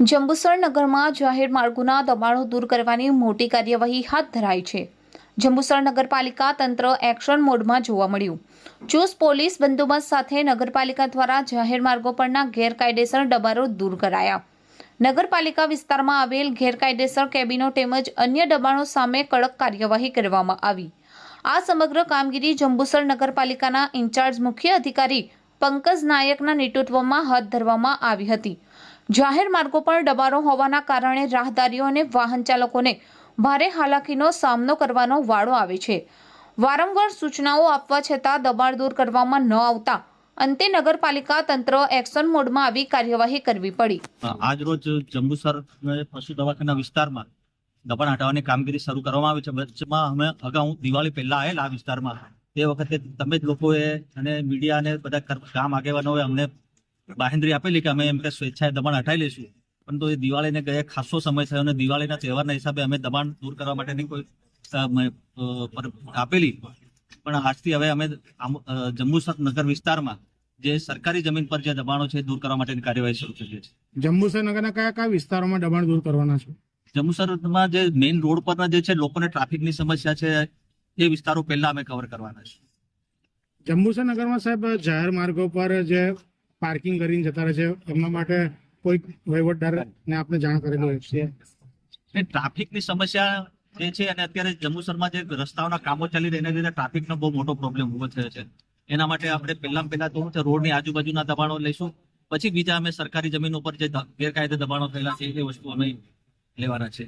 જંબુસર નગરમાં જાહેર માર્ગોના દબાણો દૂર કરવાની મોટી કાર્યવાહી હાથ ધરાઈ છે. જંબુસર નગરપાલિકા તંત્ર એક્શન મોડમાં જોવા મળ્યું. ચુસ્ત પોલીસ બંદોબસ્ત સાથે નગરપાલિકા દ્વારા જાહેર માર્ગો પરના ગેરકાયદેસર દબાણો દૂર કરાયા. નગરપાલિકા વિસ્તારમાં આવેલ ગેરકાયદેસર કેબિનો તેમજ અન્ય દબાણો સામે કડક કાર્યવાહી કરવામાં આવી. આ સમગ્ર કામગીરી જંબુસર નગરપાલિકાના ઇન્ચાર્જ મુખ્ય અધિકારી પંકજ નાયકના નેતૃત્વમાં હાથ ધરવામાં આવી હતી. જાહેર માર્ગો પર ડબારો હોવાના કારણે રાહદારીઓ અને વાહન ચાલકોને ભારે હાલાકીનો સામનો કરવાનો વાળો આવે છે. વારંવાર સૂચનાઓ આપવા છતાં દબાણ દૂર કરવામાં ન આવતા અંતે નગરપાલિકા તંત્ર એક્શન મોડમાં આવી કાર્યવાહી કરવી પડી. આજ રોજ જંબુસર પશુ દવાખાના વિસ્તારમાં દબાણ હટાવવાની કામગીરી શરૂ કરવામાં આવી છે. વચ્ચેમાં અમે અગાઉ દિવાળી પહેલા આવેલા આ વિસ્તારમાં. તે વખતે તમે જ લોકોએ અને મીડિયા અને બધા ગામ આગેવાનોએ અમને બાહેંધરી આપેલી કે અમે એમ કે સ્વેચ્છાએ દબાણ હટાવી લઈશું. પરંતુ એ દિવાળીને ગયા ખાસો સમય થયો અને દિવાળીના તહેવારના હિસાબે અમે દબાણ દૂર કરવા માટેની કોઈ આપેલી. પણ આજથી હવે અમે જંબુસર નગર વિસ્તારમાં જે સરકારી જમીન પર જે દબાણો છે દૂર કરવા માટેની કાર્યવાહી શરૂ થઈ છે જંબુસર નગરના કયા કયા વિસ્તારોમાં દબાણ દૂર કરવાના છે? જંબુસરમાં જે મેઇન રોડ પરના જે છે લોકોને ટ્રાફિકની સમસ્યા છે એ વિસ્તારો પહેલા અમે કવર કરવાના છે જંબુસર નગરમાં સાહેબ જાહેર માર્ગો પર જે પાર્કિંગ કરીને જતા રહે છે. એમના માટે કોઈ વહીવટદાર ને આપણે જાણ કરેલું હોય છે. ટ્રાફિકની સમસ્યા જે છે અને અત્યારે જંબુસરમાં જે રસ્તાઓના કામો ચાલી રહ્યા એના લીધે ટ્રાફિકનો બહુ મોટો પ્રોબ્લેમ ઊભો થયો છે. એના માટે આપણે પહેલા પહેલા તો છે રોડની આજુબાજુના દબાણો લઈશું. પછી બીજા અમે સરકારી જમીન ઉપર જે ગેરકાયદે દબાણો થયેલા છે એ વસ્તુ અમે લેવાના છે.